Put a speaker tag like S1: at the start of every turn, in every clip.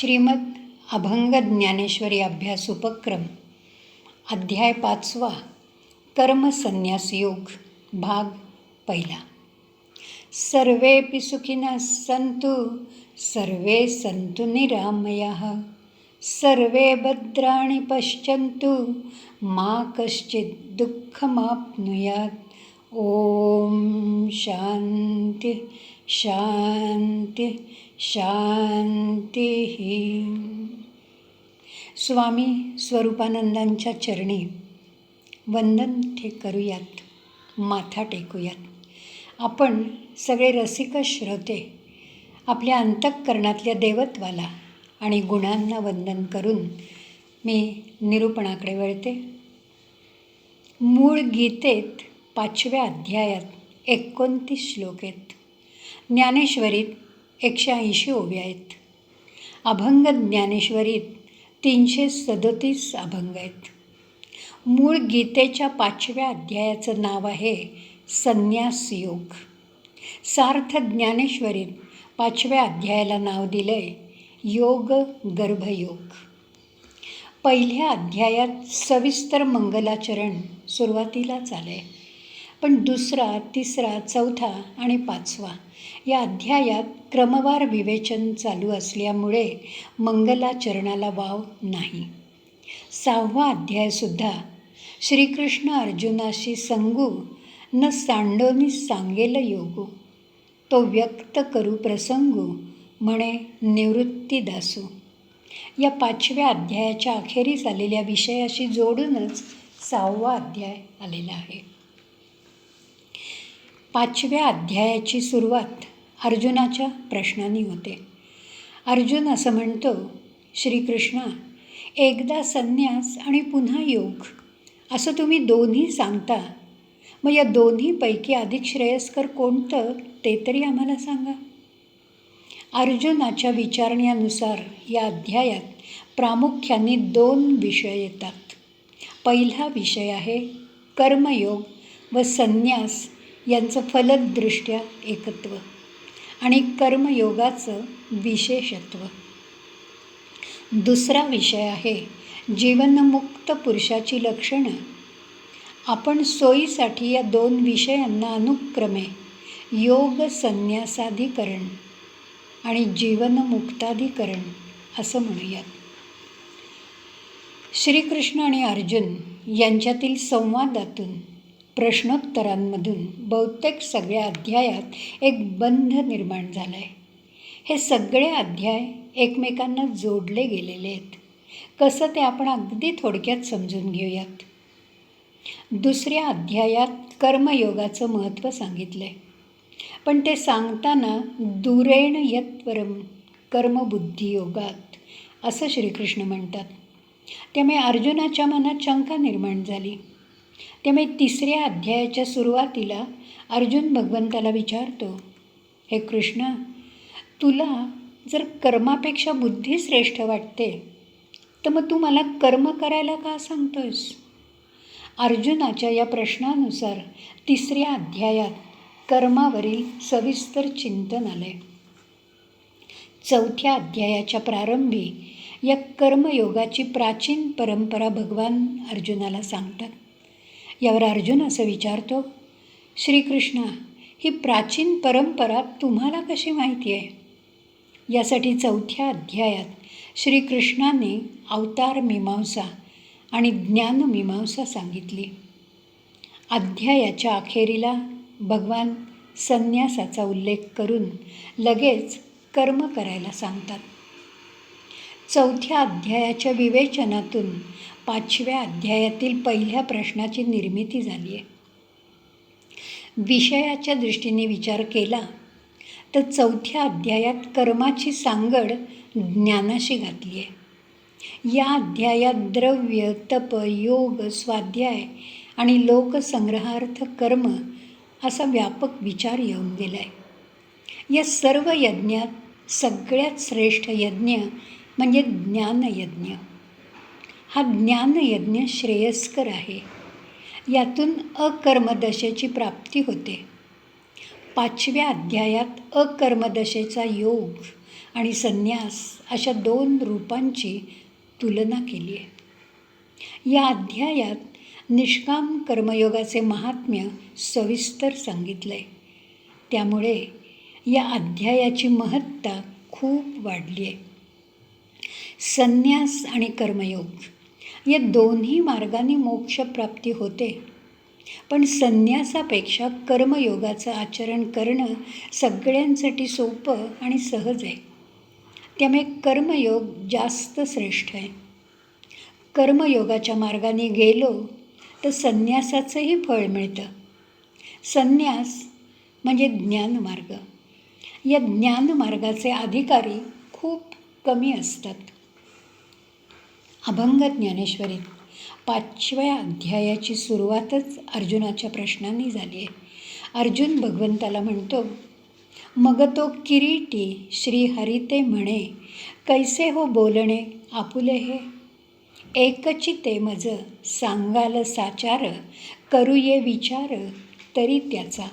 S1: श्रीमद अभंग ज्ञानेश्वरी अभ्यास उपक्रम अध्याय पाचवा कर्मसन्यास योग भाग पहिला. सर्वेपि सुखिनः सन्तु सर्वे सन्तु निरामयाः सर्वे भद्राणि पश्यन्तु मा कश्चित् दुःखमाप्नुयात्। ॐ शान्ति शान्ति। शांती। स्वामी स्वरूपानंदांच्या चरणी वंदन ठे करूयात माथा टेकूयात. आपण सगळे रसिक श्रोते आपल्या अंतःकरणातल्या देवत्वाला आणि गुणांना वंदन करून मी निरूपणाकडे वळते. मूळ गीतेत पाचव्या अध्यायात एकोणतीस श्लोक आहेत. ज्ञानेश्वरीत एकशे ऐंशी ओव्या आहेत. अभंग ज्ञानेश्वरीत तीनशे सदतीस अभंग आहेत. मूळ गीतेच्या पाचव्या अध्यायाचं नाव आहे संन्यास योग. सार्थ ज्ञानेश्वरीत पाचव्या अध्यायाला नाव दिलं आहे योग. गर्भयोग पहिल्या अध्यायात सविस्तर मंगलाचरण सुरुवातीलाच आलं आहे पण दुसरा तिसरा चौथा आणि पाचवा या अध्यायात क्रमवार विवेचन चालू असल्यामुळे मंगलाचरणाला वाव नाही. सहावा अध्यायसुद्धा श्रीकृष्ण अर्जुनाशी संगू न सांडोनी सांगेल योगू. तो व्यक्त करू प्रसंगू म्हणे निवृत्ती दासू. या पाचव्या अध्यायाच्या अखेरीस आलेल्या विषयाशी जोडूनच सहावा अध्याय आलेला आहे. पाचव्या अध्यायाची सुरुवात अर्जुनाच्या प्रश्नांनी होते. अर्जुन असं म्हणतो श्रीकृष्णा एकदा संन्यास आणि पुन्हा योग असं तुम्ही दोन्ही सांगता. मग या दोन्हीपैकी अधिक श्रेयस्कर कोणतं ते तरी आम्हाला सांगा. अर्जुनाच्या विचारण्यानुसार या अध्यायात प्रामुख्याने दोन विषय येतात. पहिला विषय आहे कर्मयोग व संन्यास. यांचं फलदृष्ट्या एकत्व आणि कर्मयोगाचं विशेषत्व. दुसरा विषय आहे जीवनमुक्त पुरुषाची लक्षणं. आपण सोयीसाठी या दोन विषयांना अनुक्रमे योग संन्यासाधिकरण आणि जीवनमुक्ताधिकरण असं म्हणूयात. श्रीकृष्ण आणि अर्जुन यांच्यातील संवादातून प्रश्नोत्तरांमधून बहुतेक सगळ्या अध्यायात एक बंध निर्माण झाला आहे हे सगळे अध्याय एकमेकांना जोडले गेलेले आहेत. कसं ते आपण अगदी थोडक्यात समजून घेऊयात? दुसऱ्या अध्यायात कर्मयोगाचं महत्त्व सांगितलं आहे पण ते सांगताना दुरेण यत्परम कर्मबुद्धियोगात असं श्रीकृष्ण म्हणतात. त्यामुळे अर्जुनाच्या मनात शंका निर्माण झाली. त्यामुळे तिसऱ्या अध्यायाच्या सुरुवातीला अर्जुन भगवंताला विचारतो हे कृष्ण तुला जर कर्मापेक्षा बुद्धी श्रेष्ठ वाटते तर मग तू मला कर्म करायला का सांगतोयस? अर्जुनाच्या या प्रश्नानुसार तिसऱ्या अध्यायात कर्मावरील सविस्तर चिंतन आले चौथ्या अध्यायाच्या प्रारंभी या कर्मयोगाची प्राचीन परंपरा भगवान अर्जुनाला सांगतात. यावर अर्जुन असं विचारतो श्रीकृष्णा ही प्राचीन परंपरा तुम्हाला कशी माहिती आहे? यासाठी चौथ्या अध्यायात श्रीकृष्णाने अवतार मीमांसा आणि ज्ञानमीमांसा सांगितली. अध्यायाच्या अखेरीला भगवान संन्यासाचा उल्लेख करून लगेच कर्म करायला सांगतात. चौथ्या अध्यायाच्या विवेचनातून पाचव्या अध्यायातील पहिल्या प्रश्नाची निर्मिती झाली आहे. विषयाच्या दृष्टीने विचार केला तर चौथ्या अध्यायात कर्माची सांगड ज्ञानाशी घातली आहे. या अध्यायात द्रव्य तप योग स्वाध्याय आणि लोकसंग्रहार्थ कर्म असा व्यापक विचार येऊन गेला आहे या सर्व यज्ञात सगळ्यात श्रेष्ठ यज्ञ म्हणजे ज्ञानयज्ञ. हा ज्ञानयज्ञ श्रेयस्कर आहे. यातून अकर्मदशेची प्राप्ती होते. पाचव्या अध्यायात अकर्मदशेचा योग आणि संन्यास अशा दोन रूपांची तुलना केली आहे. या अध्यायात निष्काम कर्मयोगाचे महात्म्य सविस्तर सांगितलं आहे त्यामुळे या अध्यायाची महत्ता खूप वाढली आहे. संन्यास आणि कर्मयोग या दोन्ही मार्गाने मोक्षप्राप्ती होते. पण संन्यासापेक्षा कर्मयोगाचं आचरण करणं सगळ्यांसाठी सोपं आणि सहज आहे. त्यामुळे कर्मयोग जास्त श्रेष्ठ आहे. कर्मयोगाच्या मार्गाने गेलो तर संन्यासाचंही फळ मिळतं. संन्यास म्हणजे ज्ञानमार्ग. या ज्ञानमार्गाचे अधिकारी खूप कमी असतात. अभंग ज्ञानेश्वरीत पाचव्या अध्यायाची सुरुवातच अर्जुनाच्या प्रश्नांनी झाली आहे. अर्जुन भगवंताला म्हणतो मग तो किरीटी श्री हरिते म्हणे कैसे हो बोलणे आपुले हे? एकची ते मज सांगाल साचार करू ये विचार तरी त्याचा.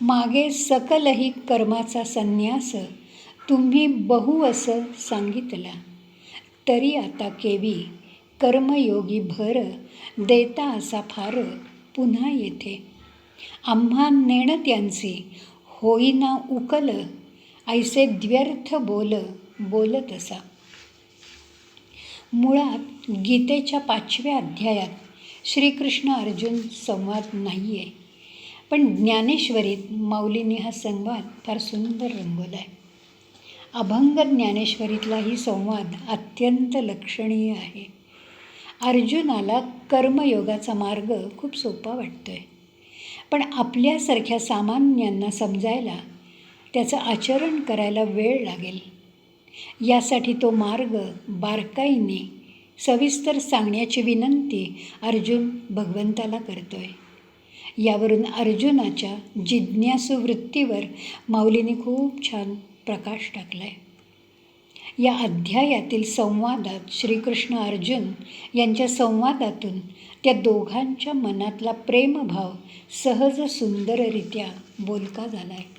S1: मागे सकलही कर्माचा संन्यास तुम्ही बहु असं सांगितला. तरी आता केवी कर्मयोगी भर देता असा फार पुन्हा येथे. आम्हा नेण त्यांचे होईना उकल ऐसे द्व्यर्थ बोल बोलत असा. मुळात गीतेच्या पाचव्या अध्यायात श्रीकृष्ण अर्जुन संवाद नाही आहे पण ज्ञानेश्वरीत माऊलींनी हा संवाद फार सुंदर रंगवला आहे अभंग ज्ञानेश्वरीतलाही संवाद अत्यंत लक्षणीय आहे. अर्जुनाला कर्मयोगाचा मार्ग खूप सोपा वाटतो आहे पण आपल्यासारख्या सामान्यांना समजायला त्याचं आचरण करायला वेळ लागेल. यासाठी तो मार्ग बारकाईने सविस्तर सांगण्याची विनंती अर्जुन भगवंताला करतो आहे यावरून अर्जुनाच्या जिज्ञासू वृत्तीवर माऊलीने खूप छान प्रकाश टाकला आहे या अध्यायातील संवादात श्रीकृष्ण अर्जुन यांच्या संवादातून त्या दोघांच्या मनातला प्रेमभाव सहज सुंदररित्या बोलका झाला आहे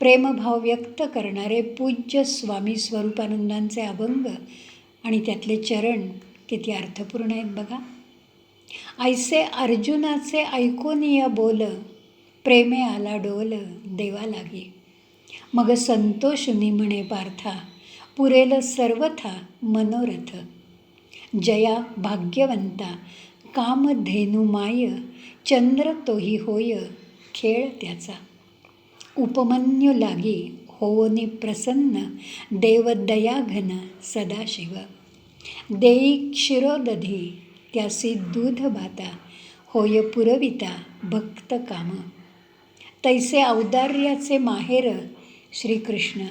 S1: प्रेमभाव व्यक्त करणारे पूज्य स्वामी स्वरूपानंदांचे अभंग आणि त्यातले चरण किती अर्थपूर्ण आहेत बघा. ऐसे अर्जुनाचे ऐकून या बोल प्रेमे आला डोल देवा लागे. मग संतोषुनी म्हणे पार्था पुरेल सर्वथा मनोरथ. जया भाग्यवंता कामधेनू माय चंद्र तोही होय खेळ त्याचा. उपमन्यू लागी होवनी प्रसन्न देव दयाघन सदाशिव. देई क्षीरोदधी त्यासी दूध भाता होय पुरविता भक्त काम तैसे औदार्याचे माहेर श्रीकृष्ण.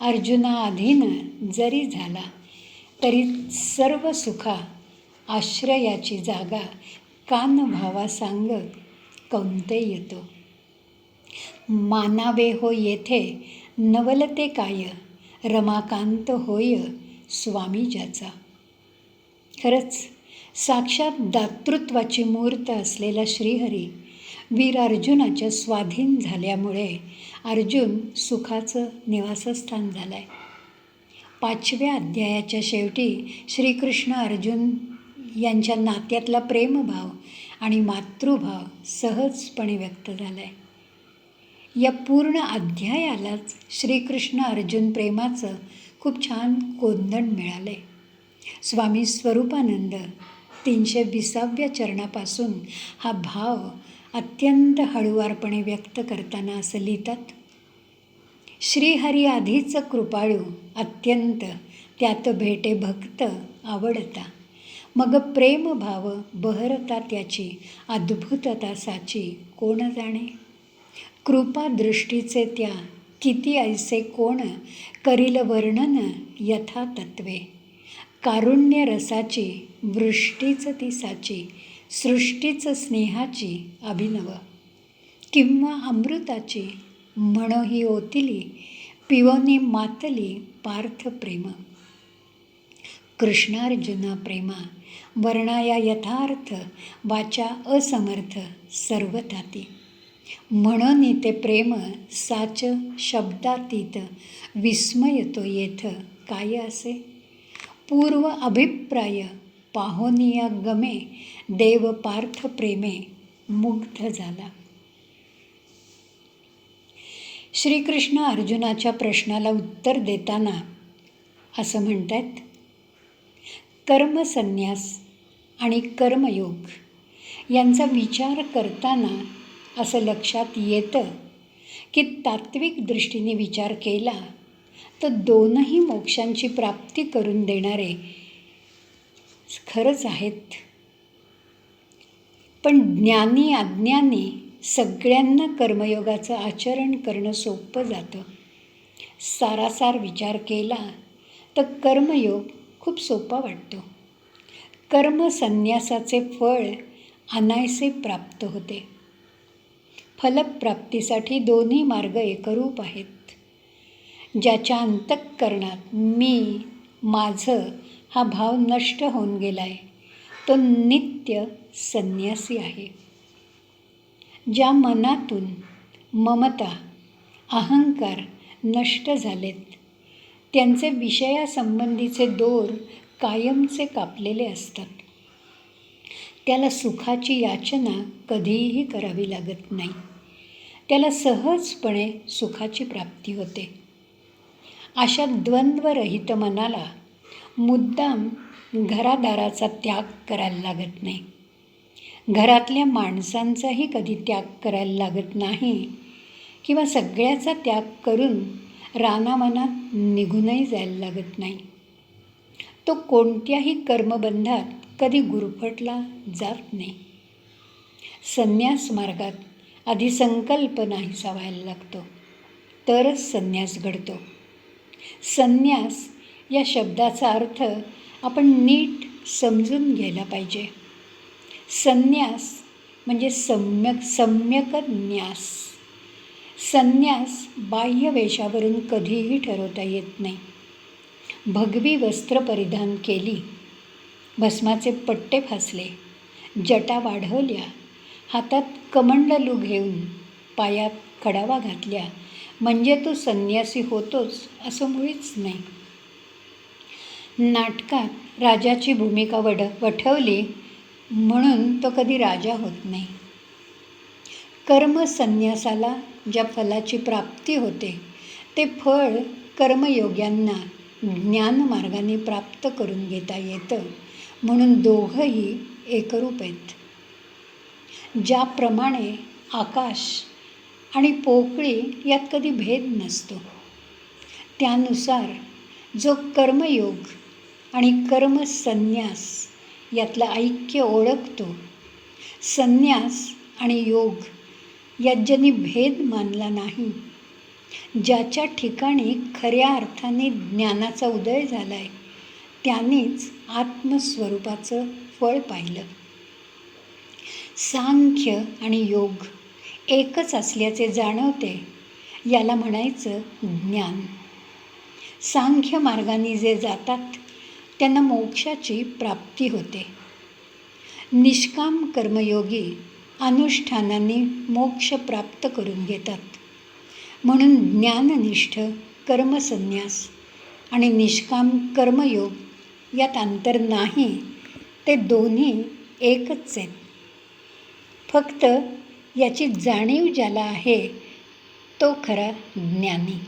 S1: अर्जुना अधीन जरी झाला तरी सर्व सुखा आश्रयाची जागा कान भावा सांग कौंते येतो. मानावे हो येथे नवलते काय? रमाकांत होय स्वामी ज्याचा. खरंच साक्षात दातृत्वाची मूर्त असलेला श्रीहरी वीर अर्जुनाच्या स्वाधीन झाल्यामुळे अर्जुन सुखाचं निवासस्थान झालं आहे पाचव्या अध्यायाच्या शेवटी श्रीकृष्ण अर्जुन यांच्या नात्यातला प्रेमभाव आणि मातृभाव सहजपणे व्यक्त झाला आहे या पूर्ण अध्यायालाच श्रीकृष्ण अर्जुन प्रेमाचं खूप छान कोंदण मिळालं आहे स्वामी स्वरूपानंद तीनशे विसाव्या चरणापासून हा भाव अत्यंत हळुवारपणे व्यक्त करताना असं लिहितात श्रीहरी आधीच कृपाळू अत्यंत त्यात भेटे भक्त आवडता. मग प्रेमभाव बहरता त्याची अद्भुतता साची कोण जाणे? कृपा दृष्टीचे त्या किती ऐसे कोण? करील वर्णन यथा तत्वे कारुण्य रसाची वृष्टीच ती साची सृष्टीच स्नेहाची अभिनव. किंवा अमृताची म्हण ही ओतिली पिवनी मातली पार्थ प्रेम. कृष्णार्जुना प्रेमा वर्णाया यथार्थ वाचा असमर्थ सर्वताती म्हणून ते प्रेम साच शब्दातीत विस्मयतो येथ काय असे? पूर्व अभिप्राय पाहोनिया गमे देव पार्थ प्रेमे मुग्ध झाला. श्रीकृष्ण अर्जुनाच्या प्रश्नाला उत्तर देताना असं म्हणतात कर्मसन्यास आणि कर्मयोग यांचा विचार करताना असं लक्षात येतं की तात्विक दृष्टीने विचार केला तर दोनही मोक्षांची प्राप्ती करून देणारे खरंच आहेत. पण ज्ञानी अज्ञानी सगळ्यांना कर्मयोगाचं आचरण करणं सोपं जातं. सारासार विचार केला तर कर्मयोग खूप सोपा वाटतो. कर्मसन्यासाचे फळ अनायसे प्राप्त होते. फलप्राप्तीसाठी दोन्ही मार्ग एकरूप आहेत. ज्याच्या अंतःकरणात मी माझं हा भाव नष्ट होऊन गेला आहे तो नित्य संन्यासी आहे. ज्या मनातून ममता अहंकार नष्ट झालेत त्यांचे विषयासंबंधीचे दोर कायमचे कापलेले असतात. त्याला सुखाची याचना कधीही करावी लागत नाही. त्याला सहजपणे सुखाची प्राप्ती होते. अशा द्वंद्वरहित मनाला मुद्दाम घरादाराचा त्याग करायला लागत नाही. घरातल्या माणसांचाही कधी त्याग करायला लागत नाही किंवा सगळ्याचा त्याग करून रानामनात निघूनही जायला लागत नाही. तो कोणत्याही कर्मबंधात कधी गुरफटला जात नाही. संन्यास मार्गात आधी संकल्प नाहीसा व्हायला लागतो. तरच संन्यास घडतो. संन्यास या शब्दाचा अर्थ आपण नीट समजून घ्यायला पाहिजे. संन्यास म्हणजे सम्यक सम्यक न्यास. संन्यास बाह्य वेशावरून कधीही ठरवता येत नाही. भगवी वस्त्र परिधान केली भस्माचे पट्टे फासले जटा वाढवल्या हातात कमंडलू घेऊन पायात खडावा घातल्या म्हणजे तो संन्यासी होतोच असं मुळीच नाही. नाटकात राजाची भूमिका वड वठवली म्हणून तो कधी राजा होत नाही. कर्मसन्यासाला ज्या फलाची प्राप्ती होते ते फळ कर्मयोग्यांना ज्ञानमार्गाने प्राप्त करून घेता येतं म्हणून दोघंही एकरूप आहेत. ज्याप्रमाणे आकाश आणि पोकळी यात कधी भेद नसतो. त्यानुसार जो कर्मयोग आणि कर्मसन्यास यातलं ऐक्य ओळखतो. संन्यास आणि योग यात ज्यांनी भेद मानला नाही. ज्याच्या ठिकाणी खऱ्या अर्थाने ज्ञानाचा उदय झाला आहे त्यांनीच आत्मस्वरूपाचं फळ पाहिलं. सांख्य आणि योग एकच असल्याचे जाणवते याला म्हणायचं ज्ञान. सांख्य मार्गाने जे जातात त्यांना मोक्षाची प्राप्ती होते. निष्काम कर्मयोगी अनुष्ठानाने मोक्ष प्राप्त करून घेतात. म्हणून ज्ञाननिष्ठ कर्मसन्यास आणि निष्काम कर्मयोग यात अंतर नाही ते दोन्ही एकच आहेत. फक्त याची जाणीव ज्याला आहे तो खरा ज्ञानी.